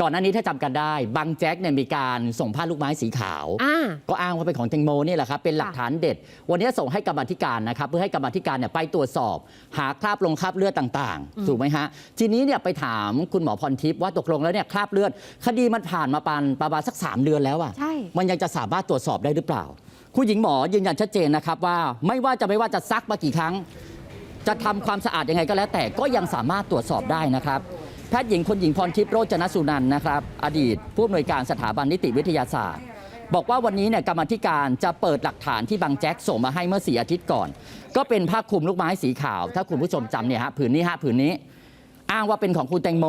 ก่อนหน้านี้ถ้าจำกันได้บางแจ็คเนี่ยมีการส่งผ้าลูกไม้สีขาวอ่าก็อ้างว่าเป็นของแตงโมนี่แหละครับเป็นหลักฐานเด็ด วันนี้ส่งให้กรรมาธิการนะครับเพื่อให้กรรมาธิการเนี่ยไปตรวจสอบ หาคราบลงคราบเลือดต่างๆถูกไหมฮะทีนี้เนี่ยไปถามคุณหมอพรทิพย์ว่าตกลงแล้วเนี่ยคราบเลือด คดีมันผ่านมาปานประมาณสัก 3 เดือนแล้วอะใช่มันยังจะสามารถตรวจสอบได้หรือเปล่า คุณหญิงหมอยืนยันชัดเจนนะครับว่าไม่ว่าจะไม่ว่าจะซักมากี่ครั้ง จะทำความสะอาดยังไงก็แล้วแต่ก็ยังสามารถตรวจสอบได้นะครับ แพทย์หญิงคุณหญิงพรทิพย์โรจนสุนันท์นะครับ อดีตผู้อำนวยการสถาบันนิติวิทยาศาสตร์ บอกว่าวันนี้เนี่ยกรรมธิการจะเปิดหลักฐานที่บางแจ็คส่งมาให้เมื่อสี่อาทิตย์ก่อน ก็เป็นผ้าคลุมลูกไม้สีขาว ถ้าคุณผู้ชมจำเนี่ยฮะผืนนี้ฮะผืนนี้ อ้างว่าเป็นของคุณแตงโม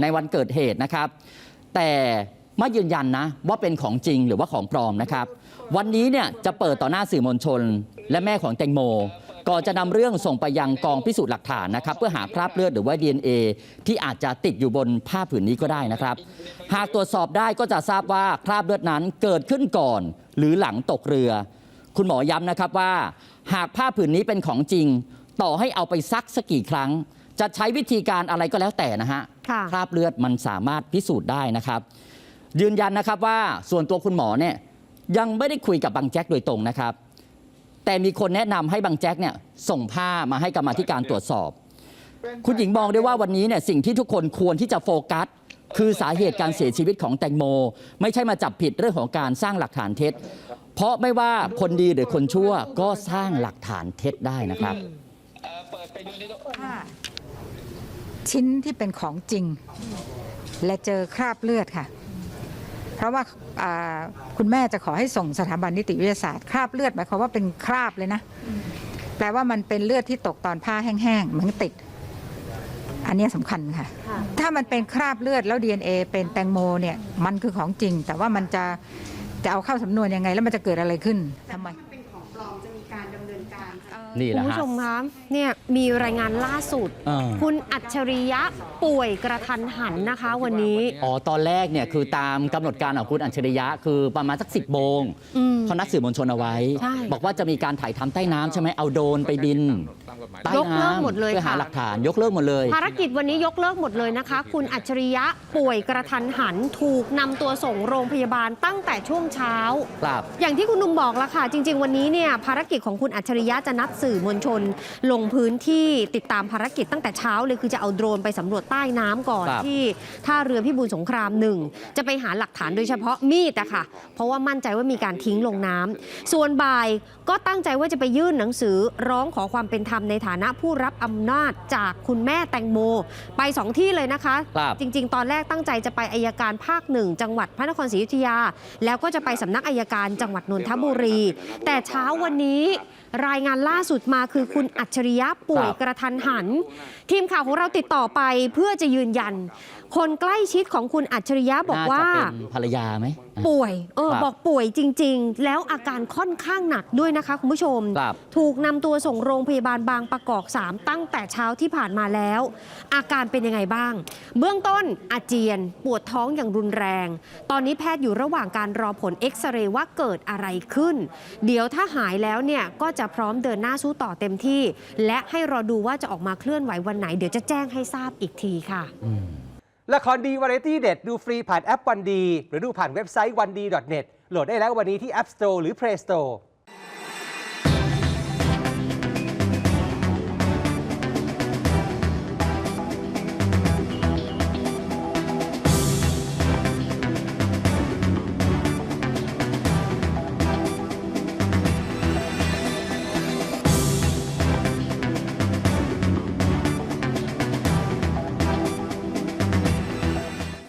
ในวันเกิดเหตุนะครับ แต่ไม่ยืนยันนะว่าเป็นของจริงหรือว่าของปลอมนะครับ วันนี้เนี่ยจะเปิดต่อหน้าสื่อมวลชน และแม่ของแตงโม ก่อนจะนำเรื่องส่งไปยังกองพิสูจน์หลักฐานนะครับ เพื่อหาคราบเลือดหรือว่า DNA ที่อาจจะติดอยู่บนผ้าผืนนี้ก็ได้นะครับ หากตรวจสอบได้ก็จะทราบว่าคราบเลือดนั้นเกิดขึ้นก่อน หรือหลังตกเรือ คุณหมอย้ำนะครับว่า หากผ้าผืนนี้เป็นของจริง ต่อให้เอาไปซักสักกี่ครั้ง จะใช้วิธีการอะไรก็แล้วแต่นะฮะค่ะคราบเลือดมันสามารถพิสูจน์ได้นะครับ ยืนยันนะครับว่าส่วนตัวคุณหมอเนี่ยยังไม่ได้คุยกับบางแจ็คโดยตรงนะครับ แต่มีคนแนะนำให้บางแจ็คเนี่ยส่งผ้ามาให้กรรมาธิการตรวจสอบ คุณหญิงมองได้ว่าวันนี้เนี่ยสิ่งที่ทุกคนควรที่จะโฟกัส คือสาเหตุการเสียชีวิตของแตงโม ไม่ใช่มาจับผิดเรื่องของการสร้างหลักฐานเท็จ เพราะไม่ว่าคนดีหรือคนชั่วก็สร้างหลักฐานเท็จได้นะครับถ้าชิ้นที่เป็นของจริง และเจอคราบเลือดค่ะเพ ราะว่าอ่าคุณแม่จะขอให้ส่งสถาบันนิติวิทยาศาสตร์คราบเลือดหมายความว่าเป็นคราบเลยนะ แปลว่ามันเป็นเลือดที่ตกตอนผ้าแห้งๆเหมือนติด อันเนี้ยสำคัญค่ะ ถ้ามันเป็นคราบเลือดแล้ว DNA เป็นแตงโมเนี่ยมันคือของจริง แต่ว่ามันจะจะเอาเข้าสำนวนยังไง แล้วมันจะเกิดอะไรขึ้นทำไม นินการนี่แหคุณละผู้ฮะ ชมคะเนี่ยมีรายงานล่าสุดเออคุณอัจฉริยะป่วยกระทันหันนะคะวันนี้ อ๋อ ตอนแรกเนี่ยคือตามกำหนดการของคุณอัจฉริยะ คือประมาณสักสิบโมงอืมเขานัดสื่อมวลชนเอาไว้ ใช่ บอกว่าจะมีการถ่ายทำใต้น้ำใช่ไหมเอาโดรนไปบิน ใต้ยกเลิกน้ำหมดเลยเพื่อหาค่ะ หลักฐานยกเลิกหมดเลย ภารกิจวันนี้ยกเลิกหมดเลยนะคะ คุณอัจฉริยะป่วยกระทันหันถูกนำตัวส่งโรงพยาบาลตั้งแต่ช่วงเช้า ครับ อย่างที่คุณนุ่มบอกแล้วค่ะ จริง ๆ วันนี้เนี่ยภารกิจของคุณอัจฉริยะจะนัดสื่อมวลชน ลงพื้นที่ติดตามภารกิจตั้งแต่เช้าเลยคือจะเอาโดรนไปสำรวจใต้น้ำก่อนครับ ที่ท่าเรือพิบูลสงครามหนึ่งจะไปหาหลักฐานโดยเฉพาะมีดอะค่ะ เพราะว่ามั่นใจว่ามีการทิ้งลงน้ำส่วนบ่ายก็ตั้งใจว่าจะไปยื่นหนังสือร้องขอความเป็นธรรมในฐานะผู้รับอำนาจจากคุณแม่แตงโม ไปสองที่เลยนะคะ ครับจริง ๆ ตอนแรกตั้งใจจะไปอายการภาคหนึ่งจังหวัดพระนครศรีอยุธยา แล้วก็จะไปสำนักอายการจังหวัดนนทบุรี แต่เช้าวันนี้รายงานล่าสุดมาคือคุณอัจฉริยะป่วยครับ กระทันหัน ทีมข่าวของเราติดต่อไปเพื่อจะยืนยัน คนใกล้ชิดของคุณอัจฉริยะบอกว่า น่จะเป็นภรรยาไหมอะ ป่วย เออ ครับบอกป่วยจริง ๆ แล้วอาการค่อนข้างหนักด้วยนะคะ คุณผู้ชม ครับ ถูกนำตัวส่งโรงพยาบาลบางประกอบ3ตั้งแต่เช้าที่ผ่านมาแล้ว อาการเป็นยังไงบ้าง เบื้องต้นอาเจียนปวดท้องอย่างรุนแรง ตอนนี้แพทย์อยู่ระหว่างการรอผลเอ็กซเรย์ว่าเกิดอะไรขึ้น เดี๋ยวถ้าหายแล้วเนี่ยก็จะพร้อมเดินหน้าสู้ต่อเต็มที่ และให้รอดูว่าจะออกมาเคลื่อนไหววันไหน เดี๋ยวจะแจ้งให้ทราบอีกทีค่ะละครดีวาไรตี้เด็ดดูฟรีผ่านแอปวันดี หรือดูผ่านเว็บไซต์วันดี .net โหลดได้แล้ววันนี้ที่ App Store หรือ Play Store